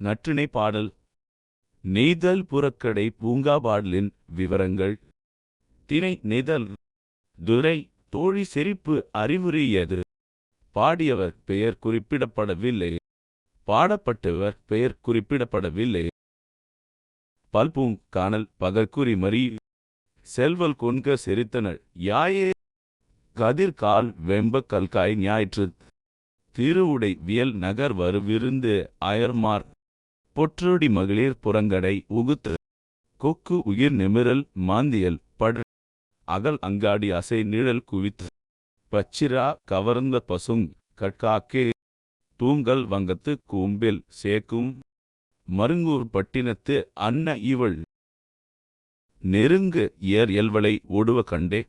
நற்றிணை பாடல். நெய்தல் புறக்கடை பூங்கா பாடலின் விவரங்கள். திணை நெய்தல். துரை தோழி செறிப்பு அறிவுரியது. பாடியவர் பெயர் குறிப்பிடப்படவில்லை. பாடப்பட்டவர் பெயர் குறிப்பிடப்படவில்லை. பல்பூங் காணல் பகற்குறி மறி. செல்வல் கொன்க செரித்தனர் யாயே. கதிர்கால் வெம்ப கல்காய் ஞாயிற்று திருவுடை வியல் நகர் வருவிருந்து அயர்மார். பொற்றொடி மகளிர் புறங்கடை உகுத்து. கொக்கு உயிர் நிமிரல் மாந்தியல் பட. அகல் அங்காடி அசை நிழல் குவித்து. பச்சிரா கவர்ந்த பசுங் கட்காக்கே தூங்கல் வங்கத்து கூம்பில் சேக்கும். மருங்கூர் பட்டினத்து அன்ன இவள். நெருங்கு ஏர் எல்வளை ஓடுவ கண்டே.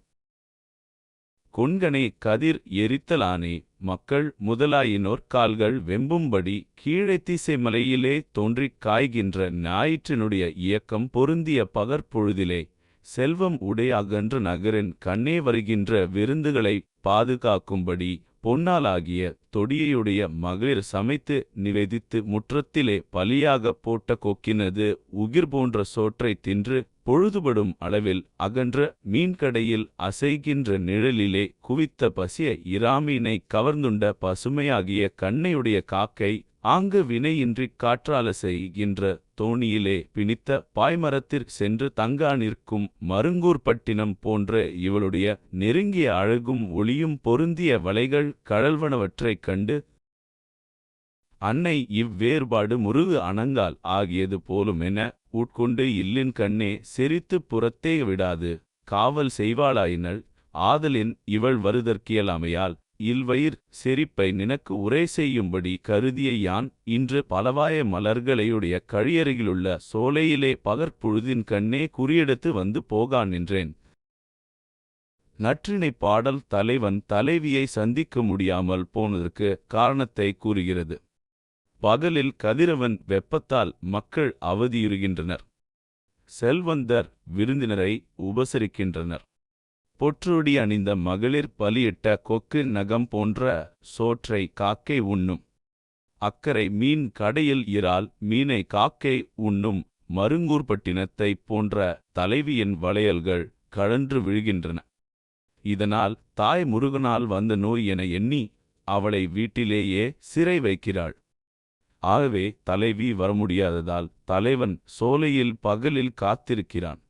கொண்கனை கதிர் எரித்தலானே மக்கள் முதலாயினோர் கால்கள் வெம்பும்படி கீழே திசைமலையிலே தோன்றிக் காய்கின்ற ஞாயிற்றினுடைய இயக்கம் பொருந்திய பகற்பொழுதிலே செல்வம் உடையகன்ற நகரின் கண்ணே வருகின்ற விருந்துகளை பாதுகாக்கும்படி பொன்னாலாகிய தொடியையுடைய மகளிர் சமைத்து நிவேதித்து முற்றத்திலே பலியாகப் போட்ட கொக்கினது உகிர் போன்ற சோற்றை தின்று பொழுதுபடும் அளவில் அகன்ற மீன்கடையில் அசைகின்ற நிழலிலே குவித்த பசிய இராமீனை கவர்ந்துண்ட பசுமையாகிய கண்ணையுடைய காக்கை ஆங்கு வினையின்றிக் காற்றால செய்கின்ற தோணியிலே பிணித்த பாய்மரத்திற் சென்று தங்கா நிற்கும் மருங்கூர்பட்டினம் போன்ற இவளுடைய நெருங்கிய அழகும் ஒளியும் பொருந்திய வலைகள் கழல்வனவற்றைக் கண்டு அன்னை இவ்வேறுபாடு முருகு அணங்கால் ஆகியது போலுமென உட்கொண்டு இல்லின் கண்ணே செரித்துப் புறத்தே விடாது. காவல் செய்வாளாயினள். ஆதலின் இவள் வருதற்கியலாமையால் இல்வயிர் செரிப்பை நினக்கு உரை செய்யும்படி கருதிய யான் இன்று பலவாய மலர்களையுடைய கழியருகிலுள்ள சோலையிலே பகற்பொழுதின் கண்ணே குறியெடுத்து வந்து போகா நின்றேன். நற்றினை பாடல் தலைவன் தலைவியை சந்திக்க முடியாமல் போனதற்கு காரணத்தை கூறுகிறது. பகலில் கதிரவன் வெப்பத்தால் மக்கள் அவதியுறுகின்றனர். செல்வந்தர் விருந்தினரை உபசரிக்கின்றனர். பொற்றொடி அணிந்த மகளிர் பலியிட்ட கொக்கு நகம் போன்ற சோற்றை காக்கை உண்ணும். அக்கறை மீன் கடையில் இறால் மீனை காக்கை உண்ணும். மருங்கூர்பட்டினத்தைப் போன்ற தலைவியின் வளையல்கள் கழன்று விழுகின்றன. இதனால் தாய் முருகனால் வந்த நோய் என எண்ணி அவளை வீட்டிலேயே சிறை வைக்கிறாள். ஆகவே தலைவி வர முடியாததால் தலைவன் சோலையில் பகலில் காத்திருக்கிறான்.